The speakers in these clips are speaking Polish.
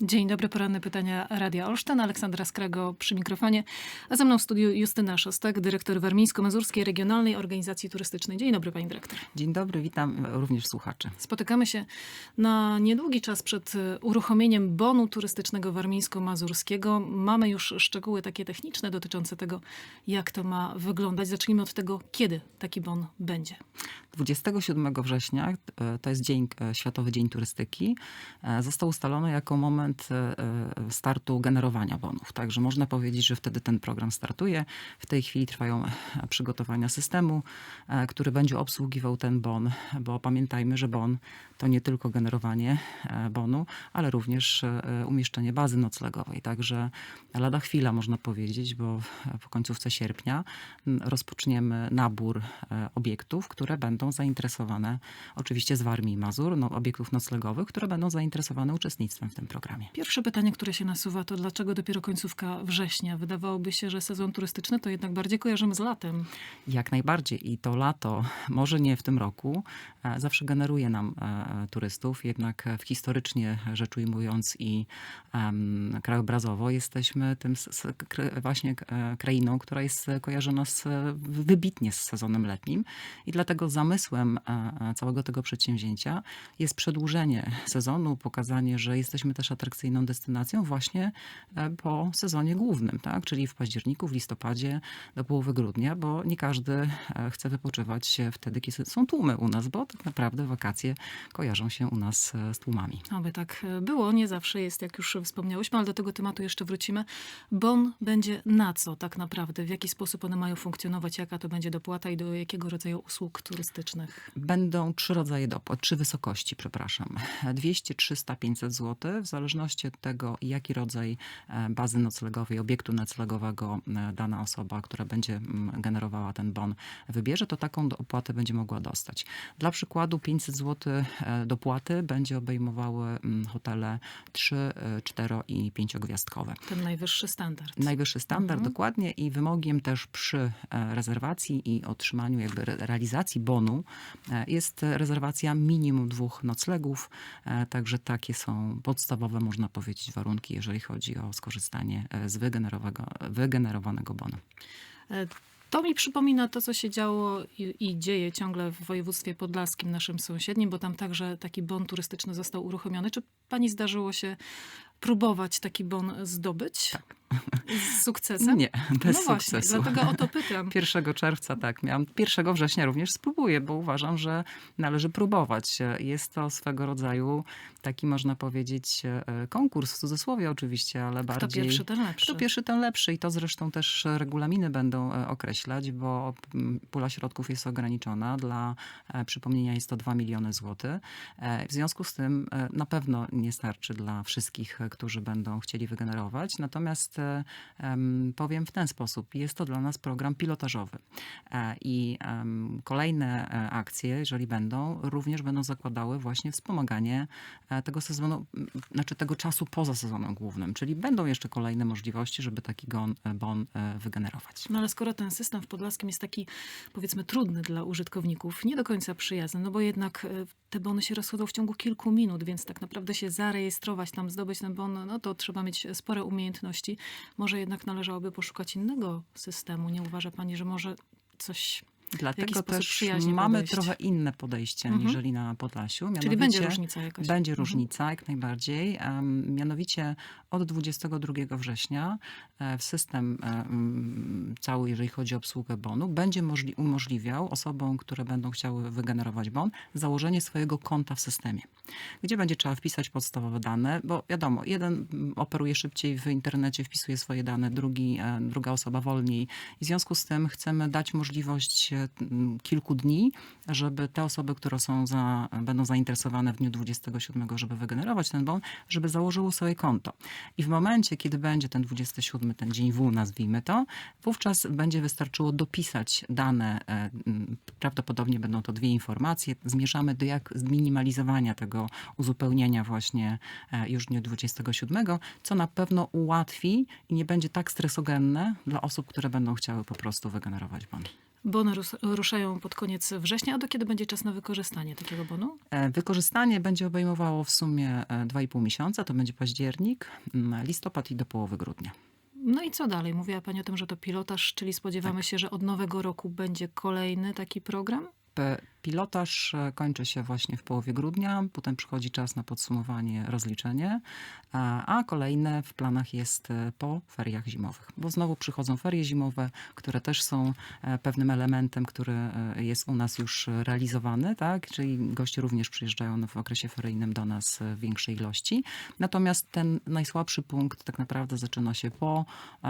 Dzień dobry, poranne pytania Radia Olsztyn. Aleksandra Skrago przy mikrofonie, a ze mną w studiu Justyna Szostak, dyrektor Warmińsko-Mazurskiej Regionalnej Organizacji Turystycznej. Dzień dobry, pani dyrektor. Dzień dobry, witam również słuchaczy. Spotykamy się na niedługi czas przed uruchomieniem bonu turystycznego warmińsko-mazurskiego. Mamy już szczegóły takie techniczne dotyczące tego, jak to ma wyglądać. Zacznijmy od tego, kiedy taki bon będzie. 27 września, e, to jest dzień, e, Światowy Dzień Turystyki, e, został ustalony jako moment e, e, startu generowania bonów. Także można powiedzieć, że wtedy ten program startuje. W tej chwili trwają e, przygotowania systemu, który będzie obsługiwał ten bon, bo pamiętajmy, że bon to nie tylko generowanie bonu, ale również umieszczenie bazy noclegowej. Także lada chwila, można powiedzieć, bo w końcówce sierpnia rozpoczniemy nabór obiektów, które będą zainteresowane, oczywiście z Warmii i Mazur, no, obiektów noclegowych, które będą zainteresowane uczestnictwem w tym programie. Pierwsze pytanie, które się nasuwa, to dlaczego dopiero końcówka września? Wydawałoby się, że sezon turystyczny to jednak bardziej kojarzymy z latem. Jak najbardziej. I to lato, może nie w tym roku, e, zawsze generuje nam e, turystów. Jednak e, historycznie rzecz ujmując i em, krajobrazowo jesteśmy tym s- kra- właśnie krainą, która jest kojarzona z, wybitnie z sezonem letnim. I dlatego zamysłem całego tego przedsięwzięcia jest przedłużenie sezonu, pokazanie, że jesteśmy też atrakcyjną destynacją właśnie e, po sezonie głównym, tak? czyli w październiku, w listopadzie do połowy grudnia, bo nie każdy e, chce wypoczywać wtedy, kiedy są tłumy u nas, bo tak naprawdę wakacje kojarzą się u nas e, z tłumami. Aby tak było, nie zawsze jest, jak już wspomniałyśmy, ale do tego tematu jeszcze wrócimy. Bon będzie na co tak naprawdę? W jaki sposób one mają funkcjonować? Jaka to będzie dopłata i do jakiego rodzaju usług turystycznych? Będą trzy rodzaje dopłat, trzy wysokości, przepraszam. 200, 300, 500 zł, w zależności od tego, jaki rodzaj e, bazy noclegowej, obiektu noclegowego e, dana osoba, która będzie mm, generowała ten bon, wybierze, to taką opłatę będzie mogła dostać. Dla przykładu 500 zł e, dopłaty będzie obejmowały mm, hotele 3, 4 i 5 gwiazdkowe. Ten najwyższy standard. Najwyższy standard, Mhm. dokładnie. I wymogiem też przy rezerwacji i otrzymaniu jakby re- realizacji bonu jest rezerwacja minimum dwóch noclegów. Także takie są podstawowe, można powiedzieć, warunki, jeżeli chodzi o skorzystanie e, z wygenerowanego, bonu. E, To mi przypomina to, co się działo i, i dzieje ciągle w województwie podlaskim, naszym sąsiednim, bo tam także taki bon turystyczny został uruchomiony. Czy pani zdarzyło się próbować taki bon zdobyć? Tak. Z sukcesem? Nie, bez no właśnie, sukcesu. dlatego o to pytam. 1 czerwca, tak, miałam. 1 września również spróbuję, bo uważam, że należy próbować. Jest to swego rodzaju taki, można powiedzieć, e, konkurs, w cudzysłowie oczywiście, ale Kto bardziej... pierwszy, ten lepszy. Kto pierwszy, ten lepszy. I to zresztą też regulaminy będą e, określać, bo mm, pula środków jest ograniczona. Dla e, przypomnienia jest to 2 miliony złotych. W związku z tym na pewno nie starczy dla wszystkich, którzy będą chcieli wygenerować. Natomiast powiem w ten sposób, jest to dla nas program pilotażowy. E, I kolejne e, akcje, jeżeli będą, również będą zakładały właśnie wspomaganie e, tego sezonu, znaczy tego czasu poza sezonem głównym. Czyli będą jeszcze kolejne możliwości, żeby taki gon, bon wygenerować. No ale skoro ten system w Podlaskim jest taki, powiedzmy, trudny dla użytkowników, nie do końca przyjazny, no bo jednak te bony się rozchodzą w ciągu kilku minut, więc tak naprawdę się zarejestrować, tam zdobyć ten bon, no to trzeba mieć spore umiejętności. Może jednak należałoby poszukać innego systemu. Nie uważa pani, że może coś... Dlatego też mamy podejść? trochę inne podejście Mhm. niżeli na Podlasiu. Czyli będzie Mianowicie- różnica jakaś. Będzie Mhm. różnica, jak najbardziej. Em, Mianowicie od 22 września e, w system mm, cały, jeżeli chodzi o obsługę bonu, będzie możli- umożliwiał osobom, które będą chciały wygenerować bon, założenie swojego konta w systemie, gdzie będzie trzeba wpisać podstawowe dane, bo wiadomo, jeden operuje szybciej w internecie, wpisuje swoje dane, drugi, e, druga osoba wolniej. I w związku z tym chcemy dać możliwość kilku dni, żeby te osoby, które są za, będą zainteresowane w dniu 27, żeby wygenerować ten bon, żeby założyły sobie konto. I w momencie, kiedy będzie ten 27, ten dzień W, nazwijmy to, wówczas będzie wystarczyło dopisać dane, e, prawdopodobnie będą to dwie informacje, zmierzamy do jak zminimalizowania tego uzupełnienia właśnie e, już w dniu 27, co na pewno ułatwi i nie będzie tak stresogenne dla osób, które będą chciały po prostu wygenerować bon. Bony rus- ruszają pod koniec września, a do kiedy będzie czas na wykorzystanie takiego bonu? E, Wykorzystanie będzie obejmowało w sumie e, 2,5 miesiąca, to będzie październik, listopad i do połowy grudnia. No i co dalej? Mówiła Pani o tym, że to pilotaż, czyli spodziewamy Tak. się, że od nowego roku będzie kolejny taki program? Pilotaż e, kończy się właśnie w połowie grudnia, potem przychodzi czas na podsumowanie, rozliczenie, a, kolejne w planach jest e, po feriach zimowych, bo znowu przychodzą ferie zimowe, które też są e, pewnym elementem, który jest u nas już realizowany, tak? czyli goście również przyjeżdżają w okresie feryjnym do nas w większej ilości. Natomiast ten najsłabszy punkt tak naprawdę zaczyna się po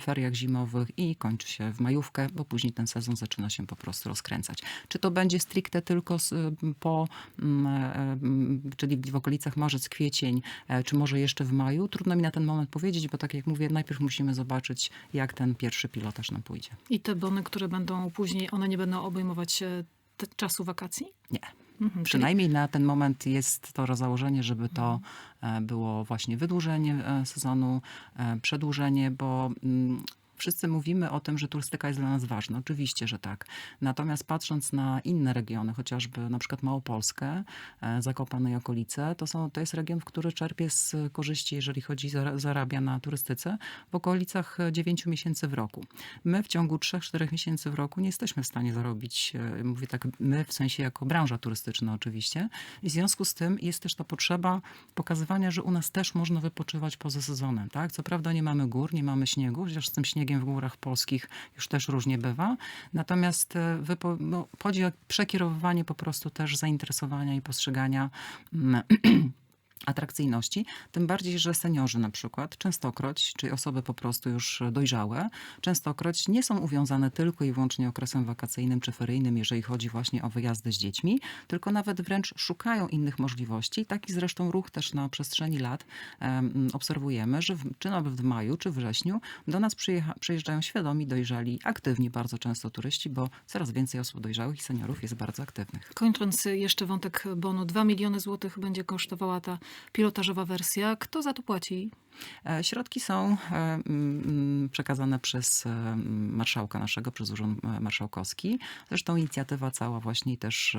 feriach zimowych i kończy się w majówkę, bo później ten sezon zaczyna się po prostu rozkręcać. Czy to będzie stricte tylko z, po, mm, e, mm, czyli w okolicach marzec, kwiecień, e, czy może jeszcze w maju? Trudno mi na ten moment powiedzieć, bo tak jak mówię, najpierw musimy zobaczyć, jak ten pierwszy pilotaż nam pójdzie. I te bony, które będą później, one nie będą obejmować e, czasu wakacji? Nie. Mhm, czyli- Przynajmniej na ten moment jest to założenie, żeby to było właśnie wydłużenie sezonu, przedłużenie, bo mm, wszyscy mówimy o tym, że turystyka jest dla nas ważna. Oczywiście, że tak. Natomiast patrząc na inne regiony, chociażby na przykład Małopolskę, e, Zakopane i okolice, to, są, to jest region, w który czerpie z korzyści, jeżeli chodzi, zara- zarabia na turystyce, w okolicach 9 miesięcy w roku. My w ciągu 3-4 miesięcy w roku nie jesteśmy w stanie zarobić, e, mówię tak, my w sensie jako branża turystyczna oczywiście. I w związku z tym jest też ta potrzeba pokazywania, że u nas też można wypoczywać poza sezonem. Tak? Co prawda nie mamy gór, nie mamy śniegu, chociaż z tym śniegiem w górach polskich już też różnie bywa. Natomiast e, wypo, no, chodzi o przekierowywanie po prostu też zainteresowania i postrzegania mm, atrakcyjności, tym bardziej, że seniorzy na przykład, częstokroć, czyli osoby po prostu już dojrzałe, częstokroć nie są uwiązane tylko i wyłącznie okresem wakacyjnym czy feryjnym, jeżeli chodzi właśnie o wyjazdy z dziećmi, tylko nawet wręcz szukają innych możliwości. Taki zresztą ruch też na przestrzeni lat em, obserwujemy, że w, czy nawet w maju, czy wrześniu do nas przyjeżdżają świadomi, dojrzali, aktywni bardzo często turyści, bo coraz więcej osób dojrzałych i seniorów jest bardzo aktywnych. Kończąc jeszcze wątek bonu, 2 miliony złotych będzie kosztowała ta pilotażowa wersja. Kto za to płaci? E, Środki są e, mm, przekazane przez e, marszałka naszego, przez Urząd Marszałkowski. Zresztą inicjatywa cała właśnie i też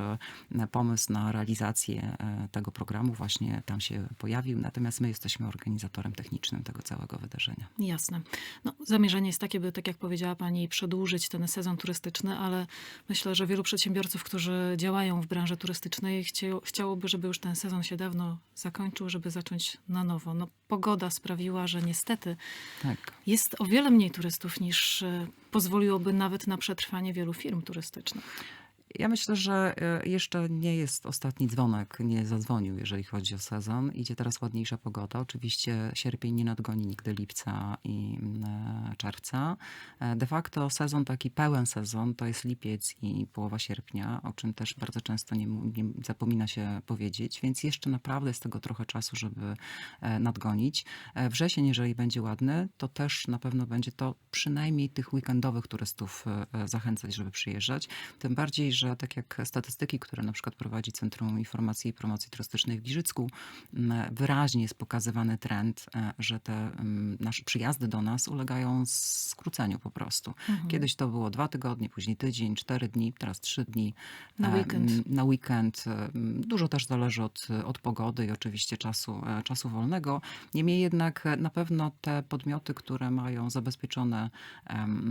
pomysł na realizację tego programu właśnie tam się pojawił. Natomiast my jesteśmy organizatorem technicznym tego całego wydarzenia. Jasne. No, zamierzenie jest takie, by, tak jak powiedziała Pani, przedłużyć ten sezon turystyczny, ale myślę, że wielu przedsiębiorców, którzy działają w branży turystycznej, chciało, chciałoby, żeby już ten sezon się dawno zakończył, żeby zacząć na nowo. No, pogoda sprawiła, że niestety Tak. jest o wiele mniej turystów niż e, pozwoliłoby nawet na przetrwanie wielu firm turystycznych. Ja myślę, że e, jeszcze nie jest ostatni dzwonek, nie zadzwonił, jeżeli chodzi o sezon. Idzie teraz ładniejsza pogoda. Oczywiście sierpień nie nadgoni nigdy lipca i e, czerwca. E, De facto sezon, taki pełen sezon, to jest lipiec i połowa sierpnia, o czym też bardzo często nie, nie zapomina się powiedzieć, więc jeszcze naprawdę jest tego trochę czasu, żeby e, nadgonić. Wrzesień, jeżeli będzie ładny, to też na pewno będzie to przynajmniej tych weekendowych turystów zachęcać, żeby przyjeżdżać. Tym bardziej, że tak jak statystyki, które na przykład prowadzi Centrum Informacji i Promocji Turystycznej w Giżycku, m, wyraźnie jest pokazywany trend, e, że te m, nasze przyjazdy do nas ulegają skróceniu po prostu. Mhm. Kiedyś to było dwa tygodnie, później tydzień, cztery dni, teraz trzy dni. Na E, weekend. Na weekend. E, Dużo też zależy od, od pogody i oczywiście czasu, czasu wolnego. Niemniej jednak na pewno te podmioty, które mają zabezpieczone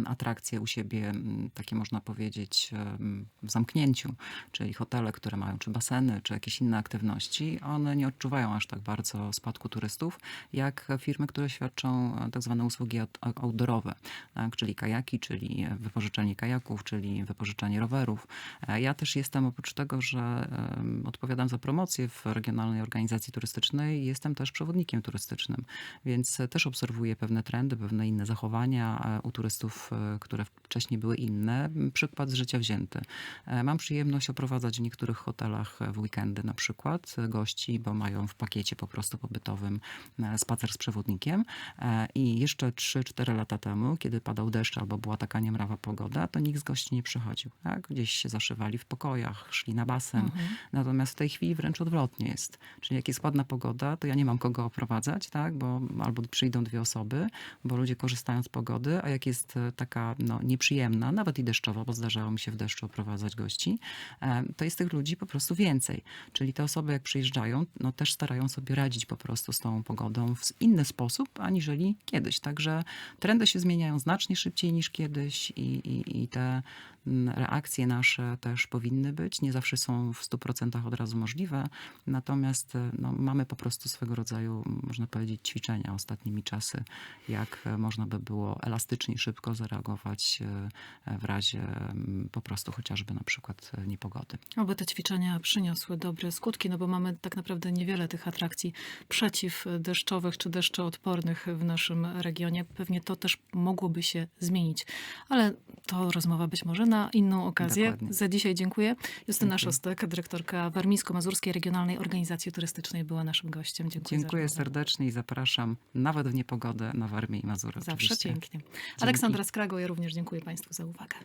atrakcje u siebie, takie można powiedzieć w zamknięciu, czyli hotele, które mają czy baseny, czy jakieś inne aktywności, one nie odczuwają aż tak bardzo spadku turystów, jak firmy, które świadczą e, tak zwane usługi out- outdoorowe, tak, czyli kajaki, czyli wypożyczenie kajaków, czyli wypożyczenie rowerów. E, Ja też jestem oprócz tego, że odpowiadam za promocję w Regionalnej Organizacji Turystycznej, jestem też przewodnikiem turystycznym, więc e, też obserwuję pewne trendy, pewne inne zachowania e, u turystów, e, które wcześniej były inne. Przykład z życia wzięty. Mam przyjemność oprowadzać w niektórych hotelach w weekendy na przykład gości, bo mają w pakiecie po prostu pobytowym e, spacer z przewodnikiem. E, I jeszcze 3-4 lata temu, kiedy padał deszcz albo była taka niemrawa pogoda, to nikt z gości nie przychodził. Tak? Gdzieś się zaszywali w pokojach, szli na basen. Mhm. Natomiast w tej chwili wręcz odwrotnie jest. Czyli jak jest ładna pogoda, to ja nie mam kogo oprowadzać, tak? bo albo przyjdą dwie osoby, bo ludzie korzystają z pogody, a jak jest e, taka no, nieprzyjemna, nawet i deszczowa, bo zdarzało mi się w deszczu oprowadzać gości, e, to jest tych ludzi po prostu więcej. Czyli te osoby jak przyjeżdżają, no też starają sobie radzić po prostu z tą pogodą w inny sposób, aniżeli kiedyś. Także trendy się zmieniają znacznie szybciej niż kiedyś i, i, i te reakcje nasze też powinny być. Nie zawsze są w 100% od razu możliwe, natomiast e, no, mamy po prostu swego rodzaju, można powiedzieć, ćwiczenia ostatnimi czasy, jak e, można by było elastycznie, szybko zareagować w razie po prostu chociażby na przykład e, niepogody. Oby te ćwiczenia przyniosły dobre skutki, no bo mamy tak naprawdę niewiele tych atrakcji przeciwdeszczowych czy deszczoodpornych w naszym regionie. Pewnie to też mogłoby się zmienić, ale to rozmowa być może na inną okazję. Dokładnie. Za dzisiaj dziękuję. Justyna Dziękuję. Szostek, dyrektorka Warmińsko-Mazurskiej Regionalnej Organizacji Turystycznej była naszym gościem. Dziękuję, Dziękuję serdecznie i zapraszam nawet w niepogodę na Warmię i Mazury. Zawsze oczywiście. pięknie. Aleksandra Skrago, ja również dziękuję Państwu za uwagę.